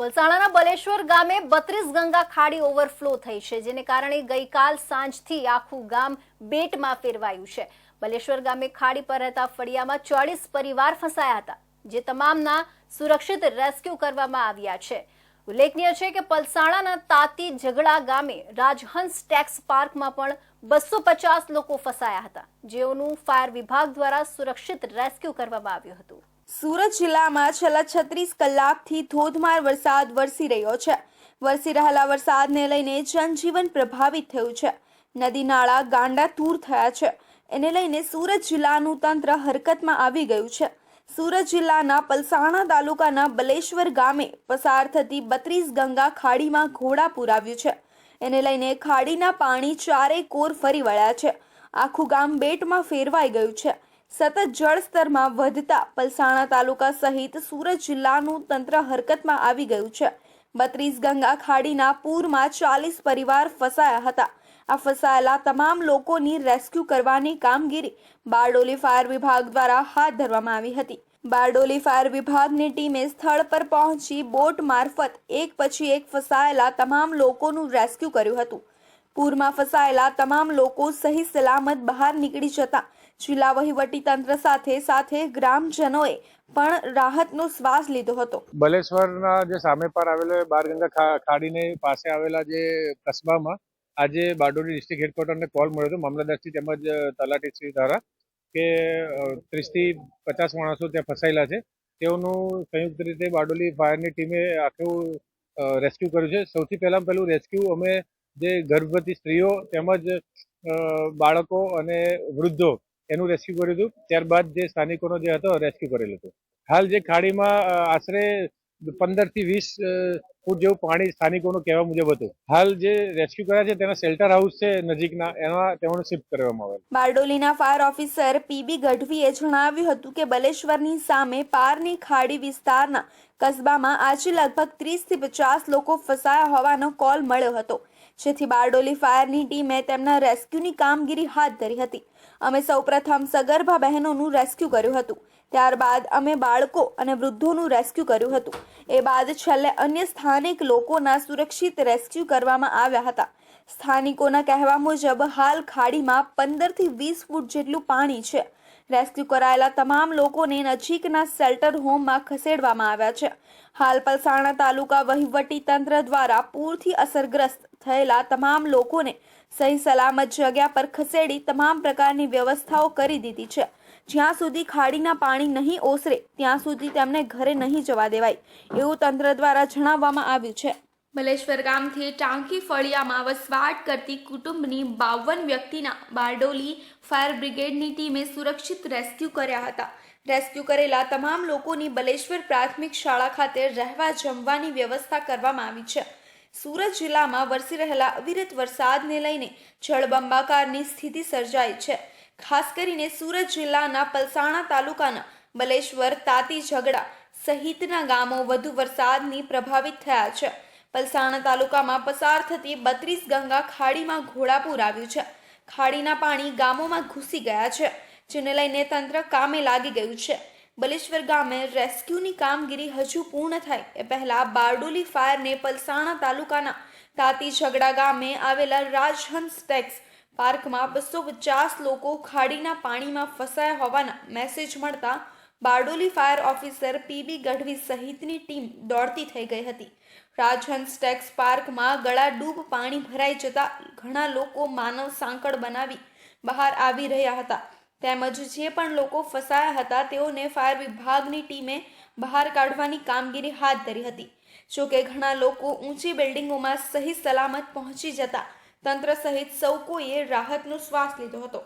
વલસાડાના બલેશ્વર ગામે બત્રીસ ગંગા ખાડી ઓવરફ્લો થઈ છે, જેને કારણે ગઈકાલ સાંજથી આખું ગામ બેટમાં ફેરવાયું છે. બલેશ્વર ગામે ખાડી પર રહેતા ફળિયામાં ચોળીસ પરિવાર ફસાયા હતા, જે તમામના સુરક્ષિત રેસ્ક્યુ કરવામાં આવ્યા છે. ઉલ્લેખનીય છે કે પલસાણાના તાતી ઝઘડા ગામે રાજહંસ ટેક્સ પાર્કમાં પણ બસો પચાસ લોકો ફસાયા હતા, જેઓનું ફાયર વિભાગ દ્વારા સુરક્ષિત રેસ્ક્યુ કરવામાં આવ્યું હતું. સુરત જિલ્લામાં છેલ્લા છત્રીસ કલાકથી ધોધમાર વરસાદ વરસી રહ્યો છે. વરસી રહેલા વરસાદને લઈને જનજીવન પ્રભાવિત થયું છે. નદી નાળા ગાંડા તૂર થયા છે. એને લઈને સુરત જિલ્લાનું તંત્ર હરકતમાં આવી ગયું છે. સુરત જિલ્લાના પલસાણા તાલુકાના બલેશ્વર ગામે પસાર થતી બત્રીસ ગંગા ખાડીમાં ઘોડા પુરાવ્યું છે. એને લઈને ખાડીના પાણી ચારે કોર ફરી વળ્યા છે. આખું ગામ બેટમાં ફેરવાઈ ગયું છે. સતત જળસ્તરમાં વધતા પલસાણા તાલુકા સહિત સુરત જિલ્લાનું તંત્ર હરકતમાં આવી ગયું છે. બત્રીસ ગંગા ખાડીના પૂરમાં ચાલીસ પરિવાર ફસાયા હતા. આ ફસાયેલા તમામ લોકોની રેસ્ક્યુ કરવાની કામગીરી બારડોલી ફાયર વિભાગ દ્વારા હાથ ધરવામાં આવી હતી. બારડોલી ફાયર વિભાગની ટીમે સ્થળ પર પહોંચી બોટ મારફત એક પછી એક ફસાયેલા તમામ લોકોનું રેસ્ક્યુ કર્યું હતું. પૂરમાં ફસાયેલા તમામ લોકો સહી સલામત બહાર નીકળી જતા. જિલ્લા વહીવટી તંત્ર સાથે સાથે ગ્રામજનોએ પણ રાહતનો શ્વાસ લીધો હતો. બલેશ્વરના જે સામે પર આવેલો બારગંગા ખાડીની પાસે આવેલા જે કસ્બામાં આજે બારડોલી ડિસ્ટ્રિક્ટ હેડક્વાર્ટરને કોલ મળ્યો હતો મામલતદારશ્રી તેમજ તલાટીશ્રી દ્વારા કે ત્રીસથી પચાસ માણસો ત્યાં ફસાયેલા છે. તેઓનું સંયુક્ત રીતે બારડોલી ફાયરની ટીમે આખું રેસ્ક્યુ કર્યું છે. સૌથી પહેલાં પહેલું રેસ્ક્યુ અમે જે ગર્ભવતી સ્ત્રીઓ તેમજ બાળકો અને વૃદ્ધો એનું રેસ્ક્યુ કર્યું હતું. ત્યારબાદ જે સ્થાનિકોનો જે હતો રેસ્ક્યુ કરેલું હતું. હાલ જે ખાડીમાં આશરે પંદરથી વીસ ફૂટ જેવું પાણી સ્થાનિકોનું કહેવા મુજબ હતું. હાલ જે રેસ્ક્યુ કર્યા છે, તેના શેલ્ટર હાઉસ છે નજીકના, એમાં તેઓને શિફ્ટ કરવામાં આવેલ. બારડોલીના ફાયર ઓફિસર પીબી ગઢવીએ જણાવ્યું હતું કે બલેશ્વરની સામે પારની ખાડી વિસ્તારના કસ્બામાં આજે લગભગ ત્રીસથી પચાસ લોકો ફસાયા હોવાનો કોલ મળ્યો હતો. જેથી બારડોલી ફાયરની ટીમે તેમના રેસ્ક્યુની કામગીરી હાથ ધરી હતી. અમે સૌપ્રથમ સગર્ભા બહેનોનું રેસ્ક્યુ કર્યું હતું. ત્યારબાદ અમે બાળકો અને વૃદ્ધોનું રેસ્ક્યુ કર્યું હતું. એ બાદ છેલ્લે અન્ય સ્થાનિક લોકોના સુરક્ષિત રેસ્ક્યુ કરવામાં આવ્યા હતા. સ્થાનિકોના કહેવા મુજબ, હાલ ખાડીમાં પંદરથી વીસ ફૂટ જેટલું પાણી છે. રેસ્ક્યુ કરાયેલા તમામ લોકોને નજીકના શેલ્ટર હોમમાં ખસેડવામાં આવ્યા છે. હાલ પલસાણા તાલુકા વહીવટી તંત્ર દ્વારા પૂરથી અસરગ્રસ્ત થયેલા તમામ લોકોને સહી સલામત જગ્યા પર ખસેડી તમામ પ્રકારની વ્યવસ્થાઓ કરી દીધી છે. જ્યાં સુધી ખાડીના પાણી નહીં ઓસરે, ત્યાં સુધી તેમને ઘરે નહીં જવા દેવાય, એવું તંત્ર દ્વારા જણાવવામાં આવ્યું છે. મલેશ્વર ગામથી ટાંકી ફળિયામાં વસવાટ કરતી કુટુંબની બાવન વ્યક્તિના બારડોલી ફાયર બ્રિગેડની ટીમે સુરક્ષિત રેસ્ક્યુ કર્યા હતા. રેસ્ક્યુ કરેલા તમામ લોકોની બલેશ્વર પ્રાથમિક શાળા ખાતે રહેવા જમવાની વ્યવસ્થા કરવામાં આવી છે. સુરત જિલ્લામાં વરસી રહેલા અવિરત વરસાદને લઈને જળબંબાકારની સ્થિતિ સર્જાઈ છે. ખાસ કરીને સુરત જિલ્લાના પલસાણા તાલુકાના બલેશ્વર, તાતી ઝઘડા સહિતના ગામો વધુ વરસાદની પ્રભાવિત થયા છે. પલસાણા તાલુકામાં પસાર થતી બત્રીસ ગંગા ખાડીમાં ઘોડાપૂર આવ્યું છે. ખાડીના પાણી ગામોમાં ઘૂસી ગયા છે, જેને લઈને તંત્ર કામે લાગી ગયું છે. બલેશ્વર ગામે રેસ્ક્યુની કામગીરી હજુ પૂર્ણ થાય. એ પહેલા બારડોલી ફાયરને પલસાણા તાલુકાના તાતી ઝગડા ગામે આવેલા રાજહંસ ટેક્સ પાર્કમાં બસો પચાસ લોકો ખાડીના પાણીમાં ફસાયા હોવાના મેસેજ મળતા Bardoli fire officer P B Gadhvi સહિતની ટીમ દોડતી થઈ ગઈ હતી. રાજહંસ ટેક્સ પાર્કમાં ગળા ડૂબ પાણી ભરાઈ જતા ઘણા લોકો માનવ સાંકળ બનાવી બહાર આવી રહ્યા હતા. તેમજ જે પણ લોકો ફસાયા હતા, તેઓને ફાયર વિભાગની ટીમે બહાર કાઢવાની કામગીરી હાથ ધરી હતી. જોકે ઘણા લોકો ઊંચી બિલ્ડિંગોમાં સહી સલામત પહોંચી જતા તંત્ર સહિત સૌ કોઈએ રાહતનો શ્વાસ લીધો હતો.